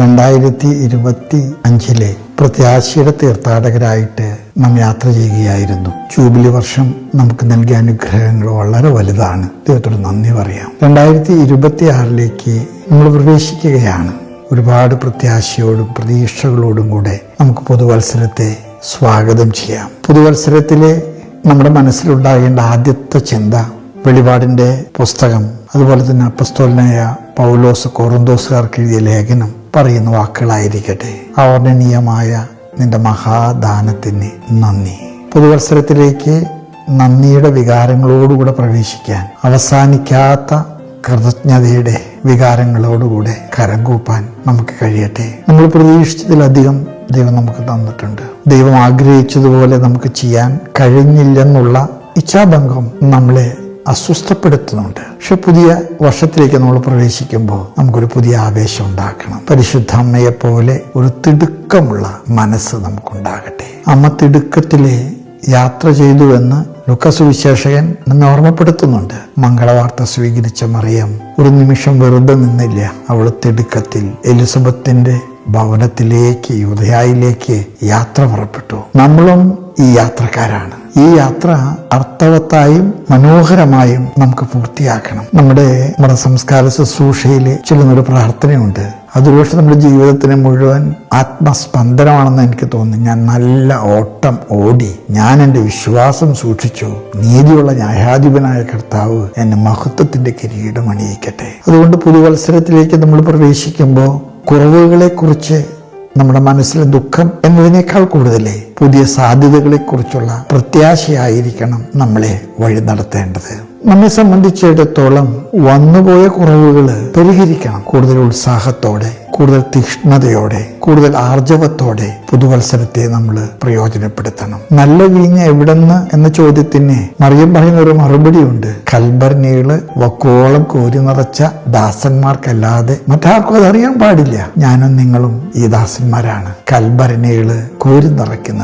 രണ്ടായിരത്തി ഇരുപത്തി അഞ്ചിലെ പ്രത്യാശയുടെ തീർത്ഥാടകരായിട്ട് നാം യാത്ര ചെയ്യുകയായിരുന്നു. ജൂബിലി വർഷം നമുക്ക് നൽകിയ അനുഗ്രഹങ്ങൾ വളരെ വലുതാണ്. ദൈവത്തോട് നന്ദി പറയാം. രണ്ടായിരത്തി ഇരുപത്തി ആറിലേക്ക് നമ്മൾ പ്രവേശിക്കുകയാണ്. ഒരുപാട് പ്രത്യാശയോടും പ്രതീക്ഷകളോടും കൂടെ നമുക്ക് പുതുവത്സരത്തെ സ്വാഗതം ചെയ്യാം. പുതുവത്സരത്തിലെ നമ്മുടെ മനസ്സിലുണ്ടാകേണ്ട ആദ്യത്തെ ചിന്ത വെളിപാടിന്റെ പുസ്തകം അതുപോലെ തന്നെ അപ്പസ്തോലനായ പൗലോസ് കോറന്തോസുകാർക്ക് എഴുതിയ ലേഖനം പറയുന്ന വാക്കുകളായിരിക്കട്ടെ. അവർണനീയമായ നിന്റെ മഹാദാനത്തിന് നന്ദി. പുതുവത്സരത്തിലേക്ക് നന്ദിയുടെ വികാരങ്ങളോടുകൂടെ പ്രവേശിക്കാൻ അവസാനിക്കാത്ത കൃതജ്ഞതയുടെ വികാരങ്ങളോടുകൂടെ കരം കൂപ്പാൻ നമുക്ക് കഴിയട്ടെ. നമ്മൾ പ്രതീക്ഷിച്ചതിലധികം ദൈവം നമുക്ക് തന്നിട്ടുണ്ട്. ദൈവം ആഗ്രഹിച്ചതുപോലെ നമുക്ക് ചെയ്യാൻ കഴിഞ്ഞില്ലെന്നുള്ള ഇച്ഛാഭംഗം നമ്മളെ അസ്വസ്ഥപ്പെടുത്തുന്നുണ്ട്. പക്ഷെ പുതിയ വർഷത്തിലേക്ക് നമ്മൾ പ്രവേശിക്കുമ്പോൾ നമുക്കൊരു പുതിയ ആവേശം ഉണ്ടാക്കണം. പരിശുദ്ധ അമ്മയെ പോലെ ഒരു തിടുക്കമുള്ള മനസ്സ് നമുക്കുണ്ടാകട്ടെ. അമ്മ തിടുക്കത്തിലെ യാത്ര ചെയ്തു എന്ന് ലുക്കസ് നമ്മെ ഓർമ്മപ്പെടുത്തുന്നുണ്ട്. മംഗളവാർത്ത സ്വീകരിച്ച മറിയം ഒരു നിമിഷം വെറുതെ നിന്നില്ല. അവൾ തിടുക്കത്തിൽ എലിസബത്തിന്റെ ഭവനത്തിലേക്ക് യുദ്ധയായിലേക്ക് യാത്ര പുറപ്പെട്ടു. നമ്മളും ഈ യാത്രക്കാരാണ്. ഈ യാത്ര അർത്ഥവത്തായും മനോഹരമായും നമുക്ക് പൂർത്തിയാക്കണം. നമ്മുടെ നമ്മുടെ സംസ്കാര ശുശ്രൂഷയിൽ ചെല്ലുന്നൊരു പ്രാർത്ഥനയുണ്ട്. അതൊരുപക്ഷെ നമ്മുടെ ജീവിതത്തിന് മുഴുവൻ ആത്മസ്പന്ദനമാണെന്ന് എനിക്ക് തോന്നി ഞാൻ നല്ല ഓട്ടം ഓടി ഞാൻ എന്റെ വിശ്വാസം സൂക്ഷിച്ചു നീതിയുള്ള ന്യായാധിപനായ കർത്താവ് എന്നെ മഹത്വത്തിന്റെ കിരീടം അണിയിക്കട്ടെ. അതുകൊണ്ട് പുതുവത്സരത്തിലേക്ക് നമ്മൾ പ്രവേശിക്കുമ്പോൾ കുറവുകളെക്കുറിച്ച് നമ്മുടെ മനസ്സിലെ ദുഃഖം എന്നതിനേക്കാൾ കൂടുതലേ പുതിയ സാധ്യതകളെക്കുറിച്ചുള്ള പ്രത്യാശയായിരിക്കണം നമ്മളെ വഴി നടത്തേണ്ടത്. നമ്മെ സംബന്ധിച്ചിടത്തോളം വന്നുപോയ കുറവുകൾ പരിഹരിക്കണം. കൂടുതൽ ഉത്സാഹത്തോടെ കൂടുതൽ തീക്ഷ്ണതയോടെ കൂടുതൽ ആർജവത്തോടെ പുതുവത്സരത്തെ നമ്മൾ പ്രയോജനപ്പെടുത്തണം. നല്ല വീഞ്ഞ എവിടെന്ന് എന്ന ചോദ്യത്തിന് മറിയം പറയുന്ന ഒരു മറുപടിയുണ്ട് കൽബർണികൾ വക്കോളം കോരി നിറച്ച ദാസന്മാർക്കല്ലാതെ മറ്റാർക്കും അതറിയാൻ പാടില്ല. ഞാനും നിങ്ങളും ഈ ദാസന്മാരാണ്. കൽബർണികൾ കോരി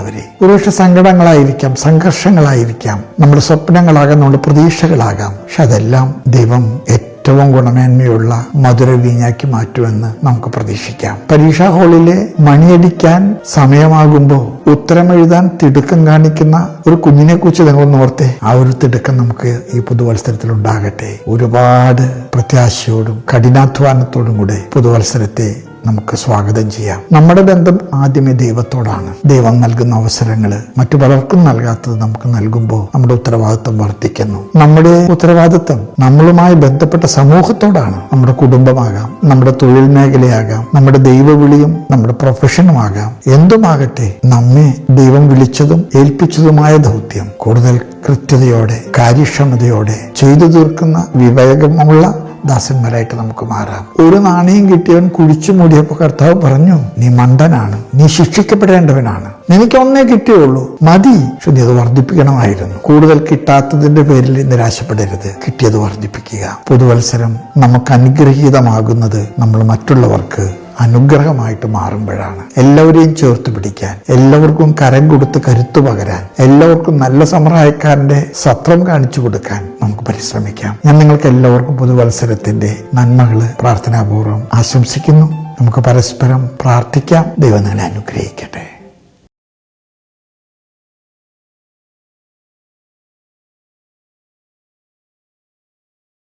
നിറയ്ക്കുന്നവരെ ഒരുപക്ഷെ സങ്കടങ്ങളായിരിക്കാം സംഘർഷങ്ങളായിരിക്കാം. നമ്മുടെ സ്വപ്നങ്ങളാകാം നമ്മുടെ പ്രതീക്ഷകളാകാം. പക്ഷെ അതെല്ലാം ദൈവം ഏറ്റവും ഗുണമേന്മയുള്ള മധുര വീഞ്ഞാക്കി മാറ്റുമെന്ന് നമുക്ക് പ്രതീക്ഷിക്കാം. പരീക്ഷാ ഹാളിലെ മണിയടിക്കാൻ സമയമാകുമ്പോൾ ഉത്തരം എഴുതാൻ തിടുക്കം കാണിക്കുന്ന ഒരു കുഞ്ഞിനെ കുറിച്ച് നിങ്ങൾ ഓർത്തേ. ആ ഒരു തിടുക്കം നമുക്ക് ഈ പുതുവത്സരത്തിൽ ഉണ്ടാകട്ടെ. ഒരുപാട് പ്രത്യാശയോടും കഠിനാധ്വാനത്തോടും കൂടെ പുതുവത്സരത്തെ നമുക്ക് സ്വാഗതം ചെയ്യാം. നമ്മുടെ ബന്ധം ആദ്യമേ ദൈവത്തോടാണ്. ദൈവം നൽകുന്ന അവസരങ്ങൾ മറ്റു പലർക്കും നൽകാത്തത് നമുക്ക് നൽകുമ്പോൾ നമ്മുടെ ഉത്തരവാദിത്വം വർദ്ധിക്കുന്നു. നമ്മുടെ ഉത്തരവാദിത്വം നമ്മളുമായി ബന്ധപ്പെട്ട സമൂഹത്തോടാണ്. നമ്മുടെ കുടുംബമാകാം നമ്മുടെ തൊഴിൽ മേഖലയാകാം നമ്മുടെ ദൈവവിളിയും നമ്മുടെ പ്രൊഫഷനുമാകാം എന്തുമാകട്ടെ നമ്മെ ദൈവം വിളിച്ചതും ഏൽപ്പിച്ചതുമായ ദൗത്യം കൂടുതൽ കൃത്യതയോടെ കാര്യക്ഷമതയോടെ ചെയ്തു തീർക്കുന്ന വിവേകമുള്ള ദാസന്മാരായിട്ട് നമുക്ക് മാറാം. ഒരു നാണയം കിട്ടിയവൻ കുഴിച്ചു മൂടിയപ്പോൾ കർത്താവ് പറഞ്ഞു നീ മണ്ടനാണ് നീ ശിക്ഷിക്കപ്പെടേണ്ടവനാണ്. നിനക്ക് ഒന്നേ കിട്ടിയുള്ളൂ. മതി. ശുദ്ധി അത് വർദ്ധിപ്പിക്കണമായിരുന്നു. കൂടുതൽ കിട്ടാത്തതിന്റെ പേരിൽ നിരാശപ്പെടരുത്. കിട്ടിയത് വർദ്ധിപ്പിക്കുക. പുതുവത്സരം നമുക്ക് അനുഗ്രഹീതമാകുന്നത് നമ്മൾ മറ്റുള്ളവർക്ക് അനുഗ്രഹമായിട്ട് മാറുമ്പോഴാണ്. എല്ലാവരെയും ചേർത്ത് പിടിക്കാൻ എല്ലാവർക്കും കരം കൊടുത്ത് കരുത്തു പകരാൻ എല്ലാവർക്കും നല്ല സമറായക്കാരന്റെ സത്രം കാണിച്ചു കൊടുക്കാൻ നമുക്ക് പരിശ്രമിക്കാം. ഞാൻ നിങ്ങൾക്ക് എല്ലാവർക്കും പുതുവത്സരത്തിന്റെ നന്മകൾ പ്രാർത്ഥനാപൂർവം ആശംസിക്കുന്നു. നമുക്ക് പരസ്പരം പ്രാർത്ഥിക്കാം. ദൈവം നിങ്ങളെ അനുഗ്രഹിക്കട്ടെ.